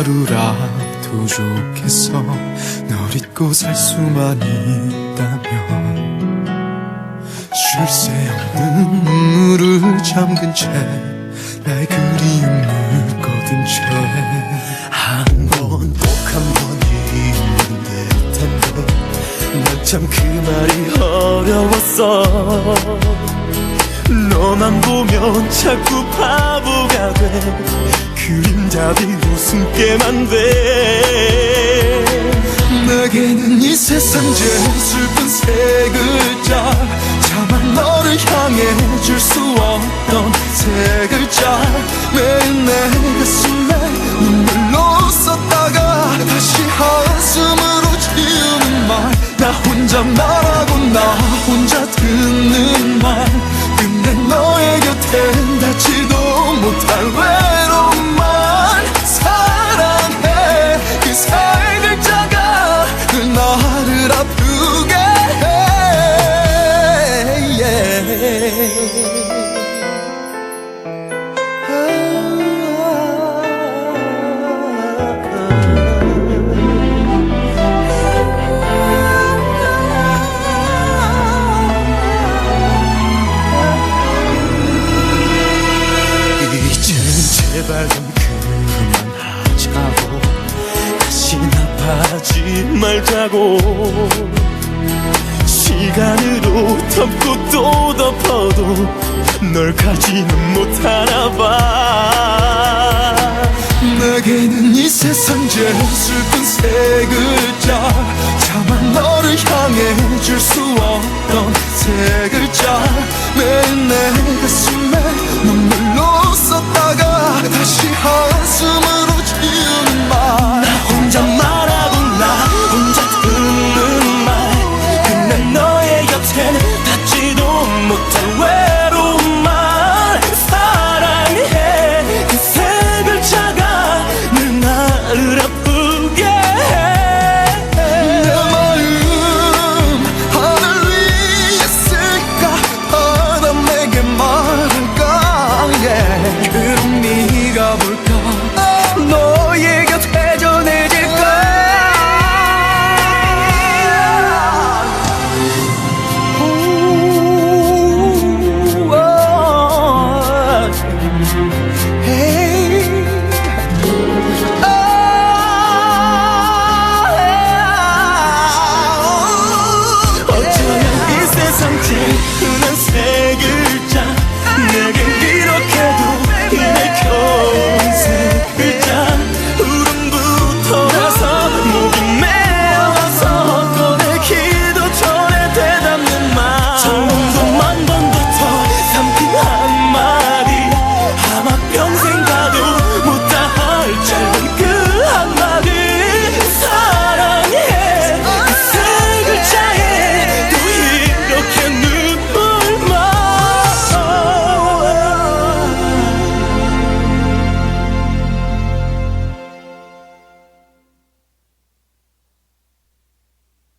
하나로라도 좋겠어. 널 잊고 살 수만 있다면. 쉴 새 없는 눈물을 잠근 채 나의 그리움을 거둔 채 한 번 꼭 한 번이 있는 듯한데 난참그 말이 어려웠어. 너만 보면 자꾸 바보가 돼 그림자비 웃음깨만 돼. 내게는 이 세상 제일 슬픈 세 글자. 차마 너를 향해 줄 수 없던 세 글자. 매일 내 가슴에 눈물로 썼다가 다시 한숨으로 지우는 말. 나 혼자 말하고 나 혼자 듣는 말. 근데 너의 곁엔 닿지도 못할 외 제발 좀 그만하자고 다시 나빠하지 말자고 시간으로 덮고 또 덮어도 널 가지는 못하나 봐. 내게는 이 세상 제일 슬픈 세 글자. 차마 너를 향해 줄 수 없던 세 글자. 매일 내 가슴에 눈물로 썼다가 다시 한숨으로 닿지도